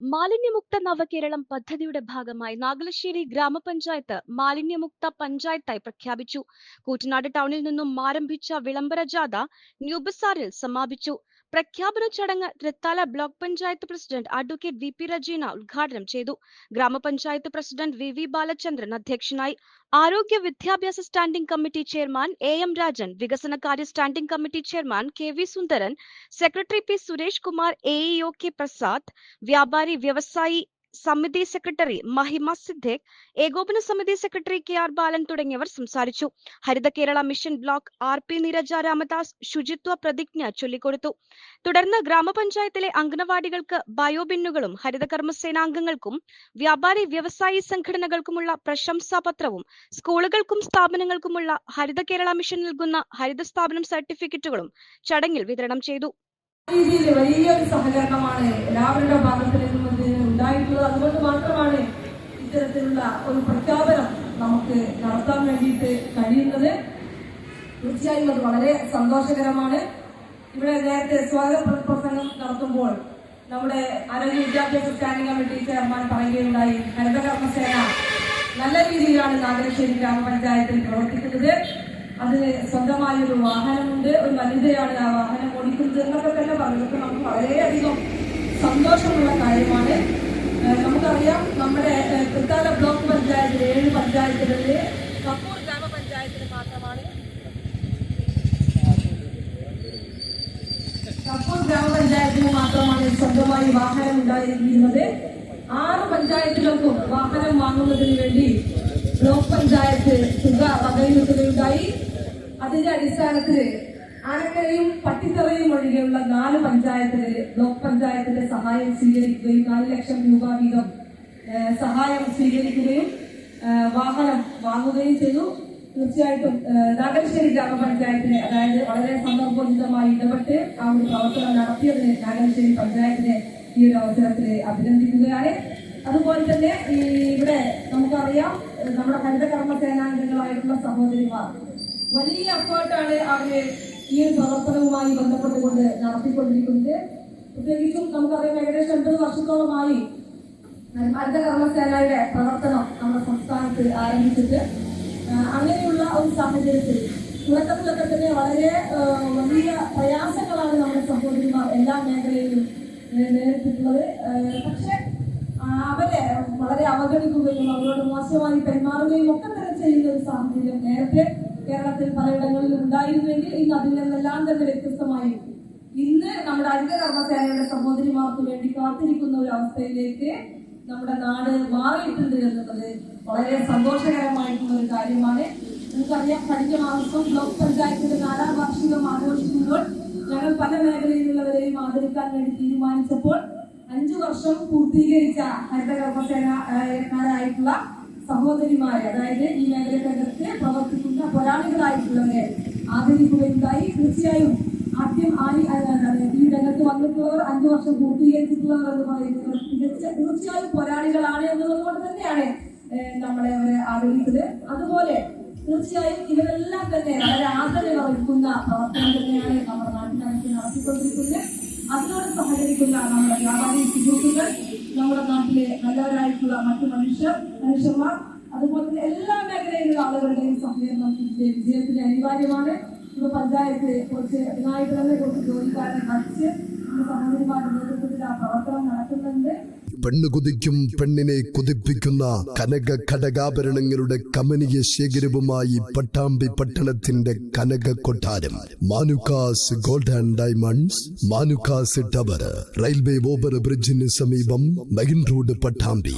മാലിന്യമുക്ത നവകേരളം പദ്ധതിയുടെ ഭാഗമായി നാഗലശ്ശേരി ഗ്രാമപഞ്ചായത്ത് മാലിന്യമുക്ത പഞ്ചായത്തായി പ്രഖ്യാപിച്ചു. കൂറ്റനാട് ടൗണിൽ നിന്നും ആരംഭിച്ച വിളംബര ജാഥ ന്യൂബസാറിൽ സമാപിച്ചു. പ്രഖ്യാപന ചടങ്ങ് Thrithala block panchayat president advocate V P Rejina ഉദ്ഘാടനം ചെയ്തു ഗ്രാമപഞ്ചായത്ത് പ്രസിഡന്റ് വി വി ബാലചന്ദ്രൻ അധ്യക്ഷനായി ആരോഗ്യ വിദ്യാഭ്യാസ standing committee chairman A M Rajan വികസനകാര്യ standing committee chairman K V Sundaran secretary P Suresh Kumar A E O K Prasad വ്യാപാരി വ്യവസായി സമിതി സെക്രട്ടറി മഹിമ സിദ്ദിഖ് ഏകോപന സമിതി സെക്രട്ടറി കെ ആർ ബാലൻ തുടങ്ങിയവർ സംസാരിച്ചു. Haritha Kerala mission block R P Neeraja Ramadas ശുചിത്വ പ്രതിജ്ഞ ചൊല്ലിക്കൊടുത്തു. തുടർന്ന് ഗ്രാമപഞ്ചായത്തിലെ അംഗനവാടികൾക്ക് ബയോബിന്നുകളും ഹരിത കർമ്മസേനാംഗങ്ങൾക്കും വ്യാപാരി വ്യവസായി സംഘടനകൾക്കുമുള്ള പ്രശംസാപത്രവും സ്കൂളുകൾക്കും സ്ഥാപനങ്ങൾക്കുമുള്ള ഹരിത കേരള മിഷൻ നൽകുന്ന ഹരിത സ്ഥാപനം സർട്ടിഫിക്കറ്റുകളും ചടങ്ങിൽ വിതരണം ചെയ്തു. രീതിയിൽ വലിയൊരു സഹകരണമാണ് എല്ലാവരുടെ ഭാഗത്തിൽ നിന്നും ഉണ്ടായിട്ടുള്ളത്. അതുകൊണ്ട് മാത്രമാണ് ഇത്തരത്തിലുള്ള ഒരു പ്രഖ്യാപനം നമുക്ക് നടത്താൻ വേണ്ടിയിട്ട് കഴിയുന്നത്. തീർച്ചയായും അത് വളരെ സന്തോഷകരമാണ്. ഇവിടെ നേരത്തെ സ്വാഗത പ്ര- പ്രസംഗം നടത്തുമ്പോൾ നമ്മുടെ ആരോഗ്യ വിദ്യാഭ്യാസ സ്റ്റാൻഡിംഗ് കമ്മിറ്റി ചെയർമാൻ പറയുകയുണ്ടായി ഹരിതകർമ്മസേന നല്ല രീതിയിലാണ് നാഗരശ്ശേരി ഗ്രാമപഞ്ചായത്തിൽ പ്രവർത്തിക്കുന്നത്. അതിന് സ്വന്തമായ ഒരു വാഹനമുണ്ട്. ഒരു വനിതയാണ് ആ വാഹനം ഓടിക്കുന്നത് എന്നൊക്കെ തന്നെ പറഞ്ഞപ്പോൾ നമുക്ക് വളരെയധികം സന്തോഷമുള്ള കാര്യമാണ്. നമുക്കറിയാം നമ്മുടെ തൃത്താല ബ്ലോക്ക് പഞ്ചായത്തിൽ ഏഴ് പഞ്ചായത്തുകളിൽ കപ്പൂർ ഗ്രാമപഞ്ചായത്തിന് മാത്രമാണ് കപ്പൂർ ഗ്രാമപഞ്ചായത്തിന് മാത്രമാണ് സ്വന്തമായി വാഹനം ഉണ്ടായിരിക്കുന്നത്. ആറ് പഞ്ചായത്തുകൾക്കും വാഹനം വാങ്ങുന്നതിന് വേണ്ടി ബ്ലോക്ക് പഞ്ചായത്ത് തുക വകയിരുത്തുകയുണ്ടായി. അതിന്റെ അടിസ്ഥാനത്തിൽ ആനക്കരയും പട്ടിത്തറയും ഒഴികെയുള്ള നാല് പഞ്ചായത്തിലെ ബ്ലോക്ക് പഞ്ചായത്തിന്റെ സഹായം സ്വീകരിക്കുകയും നാല് ലക്ഷം രൂപ വീതം സഹായം സ്വീകരിക്കുകയും വാഹനം വാങ്ങുകയും ചെയ്തു. തീർച്ചയായിട്ടും ഏഹ്, ഗ്രാമപഞ്ചായത്തിന് അതായത് വളരെ സന്ദർഭോചിതമായി ഇടപെട്ട് ആ ഒരു പ്രവർത്തനം നടത്തിയതിന് നാഗലശ്ശേരി പഞ്ചായത്തിനെ ഈ ഒരു അവസരത്തിൽ അഭിനന്ദിക്കുകയാണ്. അതുപോലെ തന്നെ ഈ ഇവിടെ നമുക്കറിയാം നമ്മുടെ ഹരിതകർമ്മ സേനാംഗങ്ങളായിട്ടുള്ള സഹോദരിമാർ വലിയ എഫേർട്ടാണ് അവർ ഈ ഒരു പ്രവർത്തനവുമായി ബന്ധപ്പെട്ടുകൊണ്ട് നടത്തിക്കൊണ്ടിരിക്കുന്നത്. പ്രത്യേകിച്ചും നമുക്കറിയാം ഏകദേശം എൺപത് വർഷത്തോളമായി ഹരിതകർമ്മസേനയുടെ പ്രവർത്തനം നമ്മുടെ സംസ്ഥാനത്ത് ആരംഭിച്ചിട്ട് അങ്ങനെയുള്ള ഒരു സാഹചര്യത്തിൽ തുടക്കത്തിലൊക്കെ തന്നെ വളരെ വലിയ പ്രയാസങ്ങളാണ് നമ്മുടെ സഹോദരിമാർ എല്ലാ മേഖലയിലും നേരിട്ടിട്ടുള്ളത് പക്ഷേ അവരെ വളരെ അവഗണിക്കുകയും അവരോട് മോശമായി പെരുമാറുകയും ഒക്കെ തന്നെ ചെയ്യുന്ന ഒരു സാഹചര്യം നേരത്തെ കേരളത്തിൽ പലയിടങ്ങളിലും ഉണ്ടായിരുന്നെങ്കിൽ ഇന്ന് അതിൽ നിന്നെല്ലാം തന്നെ വ്യത്യസ്തമായിരുന്നു ഇന്ന് നമ്മുടെ ഹരിത കർമ്മസേനയുടെ സഹോദരിമാർക്ക് വേണ്ടി കാത്തിരിക്കുന്ന ഒരു അവസ്ഥയിലേക്ക് നമ്മുടെ നാട് മാറിയിട്ടുണ്ട് എന്നുള്ളത് വളരെ സന്തോഷകരമായിട്ടുള്ള ഒരു കാര്യമാണ്. നമുക്കറിയാം കഴിഞ്ഞ മാസം ബ്ലോക്ക് പഞ്ചായത്തിന്റെ നാലാം വാർഷികം ആഘോഷിക്കുമ്പോൾ ഞങ്ങൾ പല മേഖലയിലുള്ളവരെയും ആദരിക്കാൻ വേണ്ടി തീരുമാനിച്ചപ്പോൾ അഞ്ചു വർഷം പൂർത്തീകരിച്ച ഹരിത കർമ്മസേനക്കാരായിട്ടുള്ള സഹോദരിമാരെ അതായത് ഈ മേഖലക്കകത്ത് പ്രവർത്തിക്കുന്ന പോരാളികളായിട്ടുള്ളവരെ ആദരിക്കുകയുണ്ടായി. തീർച്ചയായും ആദ്യം ആയി ഈ രംഗത്ത് വന്നിട്ടുള്ളവർ അഞ്ചു വർഷം പൂർത്തീകരിച്ചിട്ടുള്ളവർ എന്ന് പറയുന്നത് തീർച്ചയായും പോരാളികളാണ് എന്നുള്ളത് കൊണ്ട് തന്നെയാണ് നമ്മളെ അവരെ ആദരിച്ചത്. അതുപോലെ തീർച്ചയായും ഇവരെല്ലാം തന്നെ വളരെ ആദരവ് വഹിക്കുന്ന പ്രവർത്തനം തന്നെയാണ് നമ്മുടെ നാട്ടിനകത്ത് നടത്തിക്കൊണ്ടിരിക്കുന്നത്. അതിനോട് സഹകരിക്കുന്ന നമ്മുടെ വ്യാപാരി സുഹൃത്തുക്കൾ നമ്മുടെ നാട്ടിലെ നല്ലവരായിട്ടുള്ള മറ്റു മനുഷ്യർ മനുഷ്യന്മാർ അതുപോലെ തന്നെ എല്ലാ മേഖലയിലുള്ള ആളുകളുടെയും സഹകരണം ഇതിന്റെ വിജയത്തിന് അനിവാര്യമാണ്. ഇപ്പോൾ പഞ്ചായത്ത് കുറച്ച് അതിനായിട്ടുള്ള കുറച്ച് ജോലിക്കാരെ നടിച്ച് പെണ്ണുകുതിക്കും പ്രവർത്തനം പെണ്ണ് പെണ്ണിനെ കുതിപ്പിക്കുന്ന കനക ഘടകാഭരണങ്ങളുടെ കമനീയ ശേഖരവുമായി പട്ടാമ്പി പട്ടണത്തിന്റെ കനക കൊട്ടാരം. Manukkas gold and diamonds Manukkas tower railway over ബ്രിഡ്ജിന് സമീപം മെയിൻ റോഡ് പട്ടാമ്പി.